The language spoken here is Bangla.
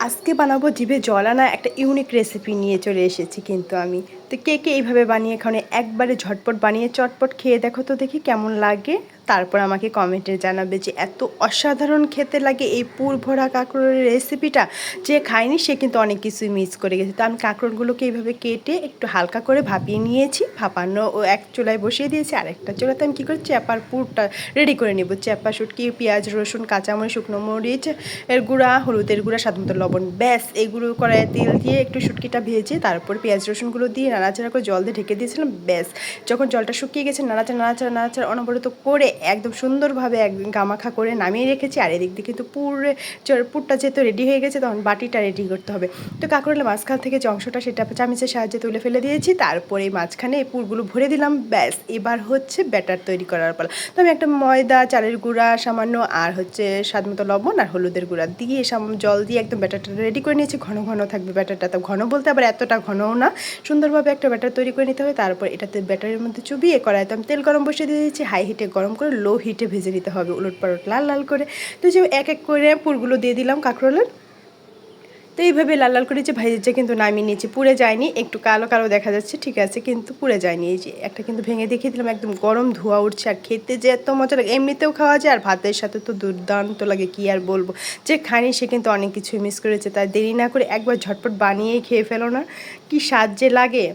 আজকে বানাবো জিভে জলানা একটা ইউনিক রেসিপি নিয়ে চলে এসেছি কিন্তু আমি। তো কে কে এইভাবে বানিয়ে এখানে একবারে ঝটপট বানিয়ে চটপট খেয়ে দেখো তো দেখি কেমন লাগে। তারপর আমাকে কমেন্টে জানাবে যে এত অসাধারণ খেতে লাগে এই পুর ভরা কাঁকড়ের রেসিপিটা। যে খায়নি সে কিন্তু অনেক কিছুই মিস করে গেছে। তো আমি কাঁকড়গুলোকে এইভাবে কেটে একটু হালকা করে ভাপিয়ে নিয়েছি। ভাপানো ও এক চুলায় বসিয়ে দিয়েছি। আর একটা চুলাতে আমি কী করি চ্যাপার পুরটা রেডি করে নেব। চ্যাপা, শুটকি, পেঁয়াজ, রসুন, কাঁচামরিচ, শুকনো মরিচ, এর গুঁড়া, হলুদের গুঁড়া সাধারণত লবণ। ব্যাস এগুলো কড়াইয়ে তেল দিয়ে একটু শুটকিটা ভেজে তারপর পেঁয়াজ, রসুনগুলো দিয়ে নাড়াচাড়া করে জল দিয়ে ঢেকে দিয়েছিলাম, ব্যাস। যখন জলটা শুকিয়ে গেছে, নাড়াচাড়া নাড়াচাড়া নাড়াচাড়া, অনবরত করে একদম সুন্দরভাবে এক গামাখা করে নামিয়ে রেখেছি, আর এদিক দিয়ে কিন্তু পুরে পুরটা যেহেতু রেডি হয়ে গেছে, তখন বাটিটা রেডি করতে হবে। তো কাঁকড়ের মাঝখান থেকে যে অংশটা, সেটা চামিচের সাহায্যে তুলে ফেলে দিয়েছি, তারপরে মাঝখানে এই পুরগুলো ভরে দিলাম, ব্যাস। এবার হচ্ছে ব্যাটার তৈরি করার পালা। তো আমি একটা ময়দা, চালের গুঁড়া সামান্য, আর হচ্ছে স্বাদ মতো লবণ আর হলুদের গুঁড়া দিয়ে জল দিয়ে একদম ব্যাটারটা রেডি করে নিয়েছি। ঘন ঘন থাকবে ব্যাটারটা তো ঘন বলতে আবার এতটা ঘনও না, সুন্দরভাবে একটা ব্যাটার তৈরি করে নিতে হবে, তারপর এটাতে ব্যাটারের মধ্যে চুবিয়ে কড়াইতে আমি তেল গরম বসিয়ে দিয়ে দিচ্ছি হাই হিটে গরম করে লো হিটে ভেজে নিতে হবে, উলট পালট লাল লাল করে। তো যে এক এক করে পুরগুলো দিয়ে দিলাম কাঁকরোলের। তো এইভাবে লাল লাল করে যে ভাইজিটা কিন্তু নামিয়ে নিয়েছি। পুড়ে যায়নি, একটু কালো কালো দেখা যাচ্ছে, ঠিক আছে, কিন্তু পুড়ে যায়নি। এই যে একটা কিন্তু ভেঙে দেখিয়ে দিলাম, একদম গরম ধোয়া উঠছে, আর খেতে যে এত মজা লাগে, এমনিতেও খাওয়া যায়, আর ভাতের সাথে তো দুর্দান্ত লাগে, কি আর বলব। যে খানি সে কিন্তু অনেক কিছুই মিস করেছে, তাই দেরি না করে একবার ঝটপট বানিয়েই খেয়ে ফেলো না। কি স্বাদ যে লাগে।